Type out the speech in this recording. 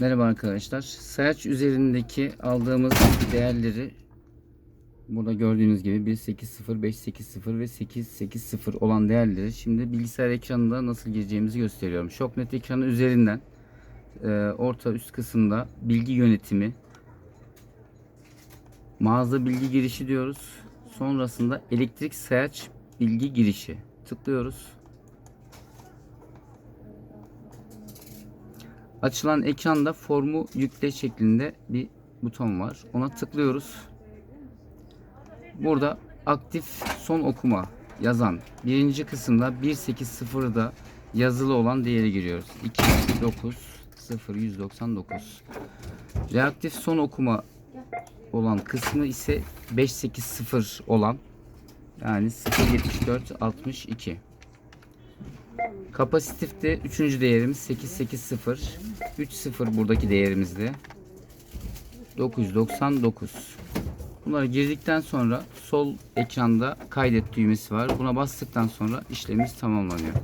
Merhaba arkadaşlar. Sayaç üzerindeki aldığımız değerleri burada gördüğünüz gibi 180, 580 ve 880 olan değerleri şimdi bilgisayar ekranında nasıl gireceğimizi gösteriyorum. Şoknet ekranı üzerinden e, orta üst kısımda bilgi yönetimi mağaza bilgi girişi diyoruz. Sonrasında elektrik sayaç bilgi girişi tıklıyoruz. Açılan ekranda formu yükle şeklinde bir buton var. Ona tıklıyoruz. Burada aktif son okuma yazan birinci kısımda 180'da yazılı olan değeri giriyoruz. 209 0 199. Reaktif son okuma olan kısmı ise 580 olan yani 074 62. Kapasitifte üçüncü değerimiz 880. 30 buradaki değerimizde. 999. Bunları girdikten sonra sol ekranda kaydet düğmesi var. Buna bastıktan sonra işlemimiz tamamlanıyor.